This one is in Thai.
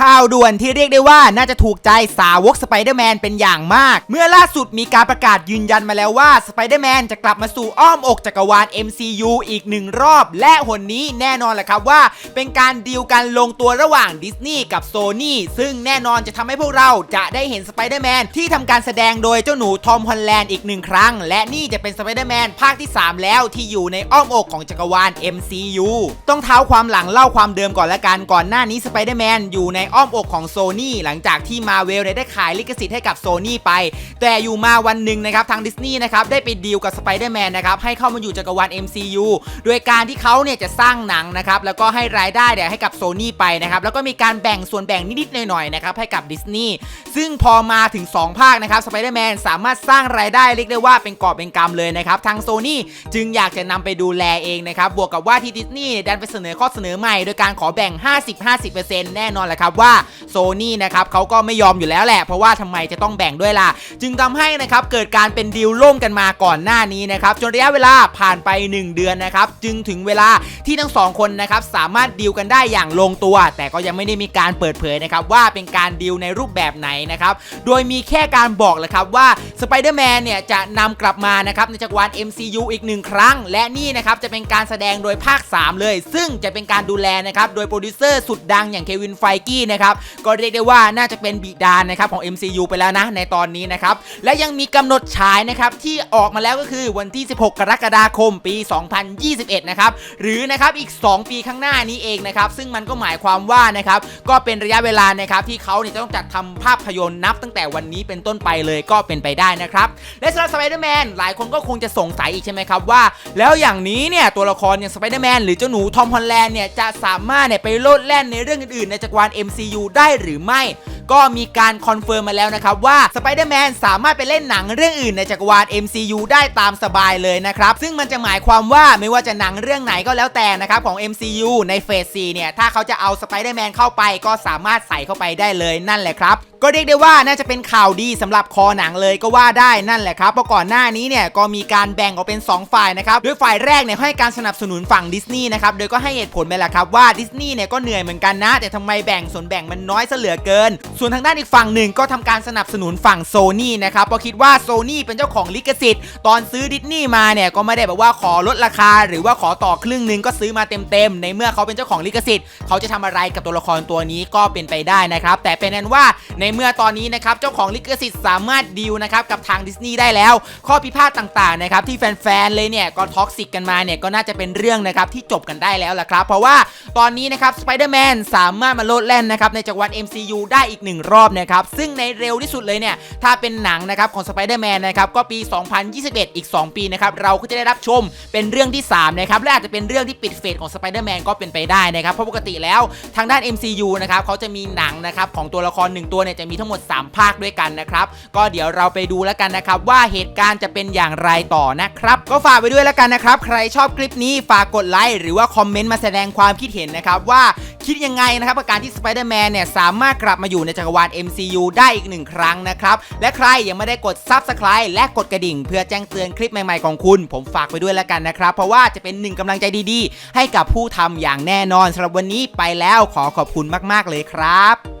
ข่าวด่วนที่เรียกได้ว่าน่าจะถูกใจสาวกสไปเดอร์แมนเป็นอย่างมาก เมื่อล่าสุดมีการประกาศยืนยันมาแล้วว่าสไปเดอร์แมนจะกลับมาสู่อ้อมอกจักรวาล MCU อีกหนึ่งรอบ และหนนี้แน่นอนแหละครับว่า เป็นการดีลกันลงตัวระหว่างดิสนีย์กับโซนี่ซึ่งแน่นอนจะทำให้พวกเราจะได้เห็นสไปเดอร์แมนที่ทำการแสดงโดยเจ้าหนูทอมฮอลแลนด์อีกหนึ่งครั้ง และนี่จะเป็นสไปเดอร์แมนภาคที่ 3 แล้วที่อยู่ในอ้อมอกของจักรวาล MCU ต้องเท้าความหลังเล่าความเดิมก่อนละกันก่อนหน้านี้สไปเดอร์แมนอยู่ในอ้อมอกของโซนี่หลังจากที่มาเวลได้ขายลิขสิทธิ์ให้กับโซนี่ไป แต่อยู่มาวันหนึ่งนะครับทางดิสนีย์นะครับได้ไปดีลกับสไปเดอร์แมนนะครับให้เข้ามาอยู่จักรวาล MCU โดยการที่เขาเนี่ยจะสร้างหนังนะครับแล้วก็ให้รายได้เนี่ยให้กับโซนี่ไปนะครับแล้วก็มีการแบ่งส่วนแบ่งนิดๆหน่อยๆนะครับให้กับดิสนีย์ซึ่งพอมาถึง 2 ภาคนะครับสไปเดอร์แมนสามารถสร้างรายได้เรียกได้ว่าเป็นกอบเป็นกำเลยนะครับทางโซนี่จึงอยากจะนำไปดูแลเองนะครับบวกกับว่าที่ดิสนีย์ดันไปเสนอข้อเสนอใหม่ โดยการขอแบ่ง 50-50%แน่นอนแหละครับว่าโซนี่นะครับเขาก็ไม่ยอมอยู่แล้วแหละ เพราะว่าทำไมจะต้องแบ่งด้วยล่ะ จึงทำให้นะครับเกิดการเป็นดีลร่มกันมาก่อนหน้านี้นะครับจนระยะเวลาผ่านไป 1 เดือนนะครับจึงถึงเวลาที่ทั้งสองคนนะครับสามารถดีลกันได้อย่างลงตัว แต่ก็ยังไม่ได้มีการเปิดเผยนะครับว่าเป็นการดีลในรูปแบบไหนนะครับโดยมีแค่การบอกแหละครับว่าสไปเดอร์แมนเนี่ยจะนำกลับมานะครับในจักรวาล MCU อีกหนึ่งครั้ง และนี่นะครับจะเป็นการแสดงโดยภาค 3 เลย ซึ่งจะเป็นการดูแลนะครับโดยโปรดิวเซอร์สุดดังอย่างเควินไฟกี้นะครับก็เรียกได้ว่าน่าจะเป็นบิดานะครับของ MCU ไปแล้วนะในตอนนี้นะครับและยังมีกำหนดฉายนะครับที่ออกมาแล้วก็คือวันที่ 16 กรกฎาคมปี 2021 นะครับหรือนะครับอีก 2 ปีข้างหน้านี้เองนะครับซึ่งมันก็หมายความว่านะครับก็เป็นระยะเวลานะครับที่เขาเนี่ยจะต้องจัดทำภาพยนตร์นับตั้งแต่วันนี้เป็นต้นไปเลยก็เป็นไปได้นะครับและสำหรับสไปเดอร์แมนหลายคนก็คงจะสงสัยอีกใช่ไหมครับว่า แล้วอย่างนี้เนี่ยตัวละครอย่างสไปเดอร์แมนหรือเจ้าหนูทอมฮอลแลนด์เนี่ยจะสามารถเนี่ยไปโลดแล่นในเรื่องอื่นๆในจักรวาล MCU ได้หรือไม่ ก็มีการคอนเฟิร์มมาแล้วนะครับว่าสไปเดอร์แมนสามารถไปเล่นหนังเรื่องอื่นในจักรวาล MCU ได้ตามสบายเลยนะครับ ซึ่งมันจะหมายความว่าไม่ว่าจะหนังเรื่องไหนก็แล้วแต่นะครับของ MCU ในเฟส4เนี่ยถ้าเขาจะเอาสไปเดอร์แมนเข้าไปก็สามารถใส่เข้าไปได้เลยนั่นแหละครับ ก็เรียกได้ว่าน่าจะเป็นข่าวดีสำหรับคอหนังเลยก็ว่าได้นั่นแหละครับเพราะก่อนหน้านี้เนี่ยก็มีการแบ่งออกเป็น 2 ฝ่ายนะครับโดยฝ่ายแรกเนี่ยให้การสนับสนุนฝั่งดิสนีย์นะครับโดยก็ให้เหตุผลไปแหละครับว่าดิสนีย์เนี่ยก็เหนื่อยเหมือนกันนะ แต่ทำไมแบ่งส่วนแบ่งมันน้อยซะเหลือเกิน ส่วนทางด้านอีกฝั่งหนึ่งก็ทำการสนับสนุนฝั่งโซนี่นะครับเพราะคิดว่าโซนี่เป็นเจ้าของลิขสิทธิ์ตอนซื้อดิสนีย์มาเนี่ยก็ไม่ได้แบบว่าขอลดราคา หรือว่าขอต่อครึ่งหนึงก็ซื้อมาเต็มๆในเมื่อเขาเป็นเจ้าของลิขสิทธิ์เขาจะทำอะไรกับตัวละครตัวนี้ก็เป็นไปได้นะครับแต่เป็นนั้นว่าในเมื่อตอนนี้นะครับเจ้าของลิขสิทธิ์สามารถดีลนะครับกับทางดิสนีย์ได้แล้ว ข้อพิพาทต่างๆนะครับที่แฟนๆเลยเนี่ยก็ท็อกซิกกันมาเนี่ยก็น่าจะเป็นเรื่องนะครับที่จบกันได้แล้วล่ะครับ เพราะว่าตอนนี้นะครับสไปเดอร์แมนสามารถมาโลดแล่นนะครับในจักรวาล MCU ได้อีกหนึ่งรอบนะครับซึ่งในเร็วที่สุดเลยเนี่ยถ้าเป็นหนังนะครับของสไปเดอร์แมนนะครับก็ปี 2021 อีก 2 ปีนะครับเราก็จะได้รับชมเป็นเรื่องที่3นะครับและอาจจะเป็นเรื่องที่ปิดเฟสของสไปเดอร์แมนก็เป็นไปได้นะครับเพราะปกติแล้วทางด้าน MCU นะครับเขาจะมีหนังนะครับของตัวละครหนึ่งตัวเนี่ยจะมีทั้งหมด 3 ภาคด้วยกันนะครับ ก็เดี๋ยวเราไปดูแล้วกันนะครับ ว่าเหตุการณ์จะเป็นอย่างไรต่อนะครับ ก็ฝากไปด้วยแล้วกันนะครับ ใครชอบคลิปนี้ฝากกดไลค์หรือว่าคอมเมนต์มาแสดงความคิดเห็นนะครับว่าคิดยังไงนะครับกับการที่สไปเดอร์แมนเนี่ยสามารถกลับมาอยู่ในจักรวาล MCU ได้อีกหนึ่งครั้งนะครับและใครยังไม่ได้กด Subscribe และกดกระดิ่ง เพื่อแจ้งเตือนคลิปใหม่ๆของคุณ ผมฝากไปด้วยแล้วกันนะครับ เพราะว่าจะเป็นหนึ่งกำลังใจดีๆ ให้กับผู้ทำอย่างแน่นอนสำหรับวันนี้ไปแล้วขอขอบคุณมากๆเลยครับ